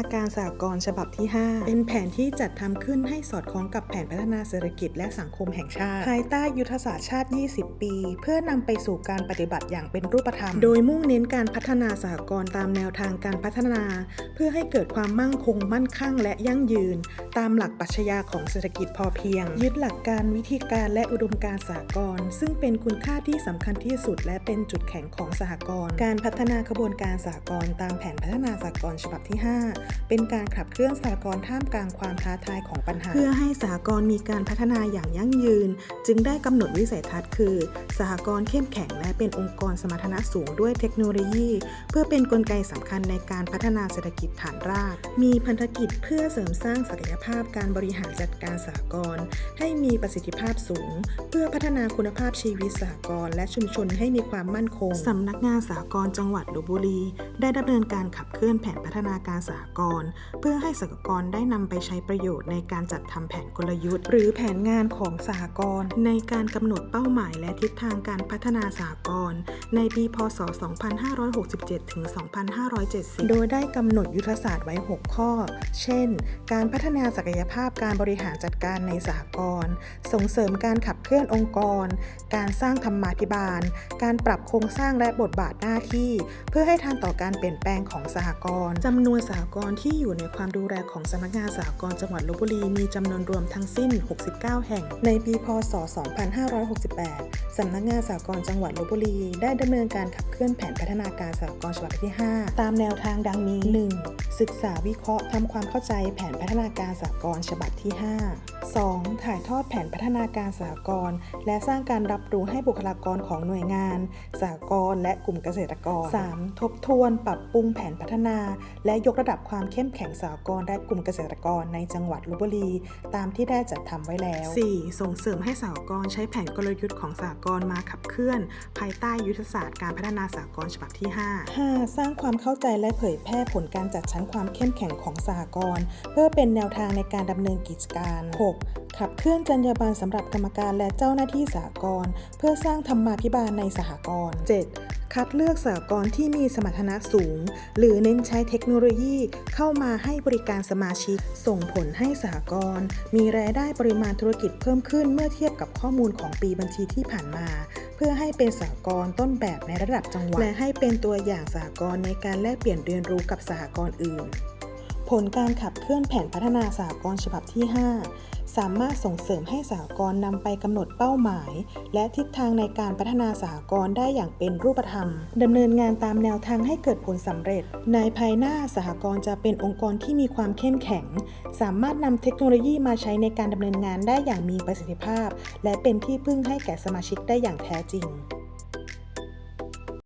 นาการสหกรณ์ฉบับที่ 5 เป็นแผนที่จัดทำขึ้นให้สอดคล้องกับแผนพัฒนาเศรษฐกิจและสังคมแห่งชาติ ภายใต้ยุทธศาสตร์ชาติ 20 ปี เพื่อนำไปสู่การปฏิบัติอย่างเป็นรูปธรรม โดยมุ่งเน้นการพัฒนาสหกรณ์ตามแนวทางการพัฒนา เพื่อให้เกิดความมั่งคงมั่นคั่งและยั่งยืน ตามหลักปรัชญาของเศรษฐกิจพอเพียง ยึดหลักการวิธีการและอุดมการณ์สหกรณ์ซึ่งเป็นคุณค่าที่สำคัญที่สุด และเป็นจุดแข็งของสหกรณ์การพัฒนาขบวนการสหกรณ์ตามแผนพัฒนาสหกรณ์ฉบับที่ 5เป็นการขับเคลื่อนสหกรณ์ท่ามกลางความท้าทายของปัญหา เพื่อให้สหกรณ์มีการพัฒนาอย่างยั่งยืน จึงได้กำหนดวิสัยทัศน์คือ สหกรณ์เข้มแข็งและเป็นองค์กรสมรรถนะสูงด้วยเทคโนโลยี เพื่อเป็นนกลไกสำคัญในการพัฒนาเศรษฐกิจฐานราก มีพันธกิจเพื่อเสริมสร้างศักยภาพการบริหารจัดการสหกรณ์ให้มีประสิทธิภาพสูง เพื่อพัฒนาคุณภาพชีวิตสหกรณ์และชุมชนให้มีความมั่นคงสำนักงานสหกรณ์จังหวัดลบบุรี ได้ดำเนินการขับเคลื่อนแผนพัฒนาการสหกรณ์เพื่อให้สหกรณ์ได้นำไปใช้ประโยชน์ในการจัดทำแผนกลยุทธ์ หรือแผนงานของสหกรณ์ในการกำหนดเป้าหมายและทิศทางการพัฒนาสหกรณ์ในปีพศ 2567 ถึง 2570 โดยได้กำหนดยุทธศาสตร์ไว้ 6 ข้อ เช่น การพัฒนาศักยภาพการบริหารจัดการในสหกรณ์ส่งเสริมการขับเคลื่อนองค์กร การสร้างธรรมาภิบาล การปรับโครงสร้างและบทบาทหน้าที่ เพื่อให้ทันต่อการเปลี่ยนแปลงของสหกรณ์จำนวนสหกรณ์ที่อยู่ในความดูแลของสำนักงานสหกรณ์จังหวัดลบบุรีมีจำนวนรวมทั้งสิ้น 69 แห่ง ในปี พศ 2568 สำนักงานสหกรณ์จังหวัดลบบุรี ได้ดำเนินการขับเคลื่อนแผนพัฒนาการสหกรณ์ฉบับที่ 5 ตามแนวทางดังนี้ 1. ศึกษาวิเคราะห์ทำความเข้าใจแผนพัฒนาการสหกรณ์ฉบับที่ 5 2. ถ่ายทอดแผนพัฒนาการสหกรณ์และสร้างการรับรู้ให้บุคลากรของหน่วยงานสหกรณ์และกลุ่มเกษตรกร 3. ทบทวนปรับปรุงแผนพัฒนา และยกระดับความเข้มแข็งสหกรณ์และกลุ่มเกษตรกรในจังหวัดลบบุรี ตามที่ได้จัดทำไว้แล้ว 4. ส่งเสริมให้สหกรณ์ใช้แผนกลยุทธ์ของสหกรณ์มาขับเคลื่อน ภายใต้ยุทธศาสตร์การพัฒนาสหกรณ์ฉบับที่ 5 5. สร้างความเข้าใจและเผยแพร่ผลการจัดชั้นความเข้มแข็งของสหกรณ์เพื่อเป็นแนวทางในการดำเนินกิจการ 6. ขับเคลื่อนจรรยาบรรณสำหรับกรรมการและเจ้าหน้าที่สหกรณ์เพื่อสร้างธรรมาภิบาลในสหกรณ์ 7. คัดเลือกสหกรณ์ที่มีสมรรถนะสูง หรือเน้นใช้เทคโนโลยีเข้ามาให้บริการสมาชิก ส่งผลให้สหกรณ์มีรายได้ปริมาณธุรกิจเพิ่มขึ้นเมื่อเทียบกับข้อมูลของปีบัญชีที่ผ่านมา เพื่อให้เป็นสหกรณ์ต้นแบบในระดับจังหวัดและให้เป็นตัวอย่างสหกรณ์ในการแลกเปลี่ยนเรียนรู้กับสหกรณ์อื่น ผลการขับเคลื่อนแผนพัฒนาสหกรณ์ฉบับที่ 5 สามารถส่งเสริมให้สหกรณ์นำไปกำหนดเป้าหมาย และทิศทางในการพัฒนาสหกรณ์ได้อย่างเป็นรูปธรรมดำเนินงานตามแนวทางให้เกิดผลสำเร็จ ในภายหน้าสหกรณ์จะเป็นองค์กรที่มีความเข้มแข็ง สามารถนำเทคโนโลยีมาใช้ในการดำเนินงานได้อย่างมีประสิทธิภาพ และเป็นที่พึ่งให้แก่สมาชิกได้อย่างแท้จริง